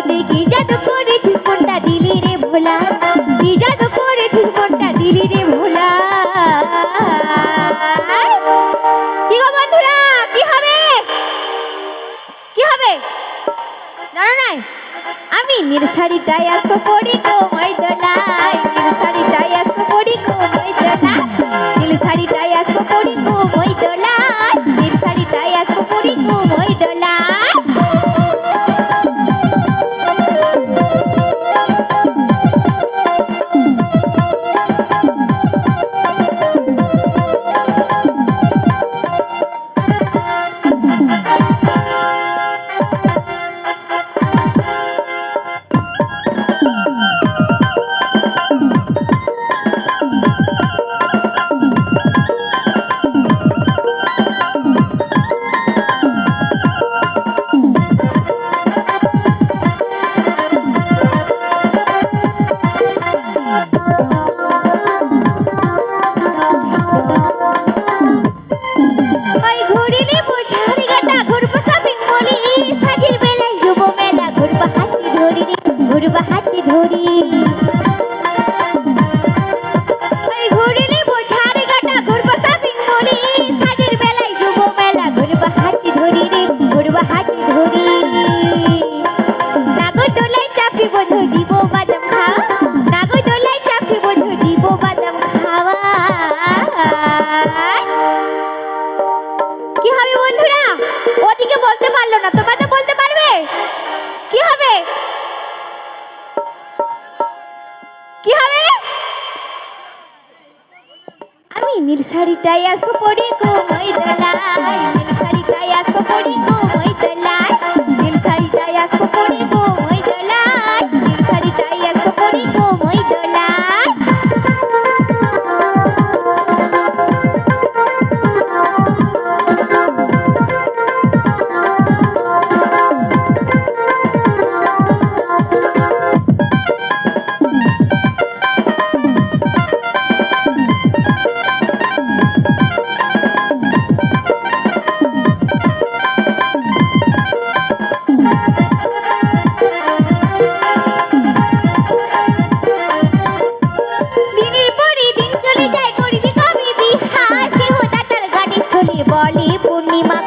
কি জাদু করেছিস কোনটা দিলি রে ভোলা? কি জাদু করেছিস কোনটা দিলি রে ভোলা? কি গো বন্ধুরা, কি হবে? কি হবে? জানো নাই। আমি নির্সারিতায় আসব পড়ি গো মাইদলায় নির্সারিতায় আসব পড়ি গো মাইদলায় ঘুর হাতে ধরি। ঘুরিলে বোঝার গাটা ঘুরব সাবিন মরি। সাজের বেলায় যুব মেলা ঘুরব হাতে ধরি রে, ঘুরব হাতে দিব বাদ নীল শাড়িটাই আসব পরি গো ময়দালায়। নীল শাড়িটাই আসব পরি lima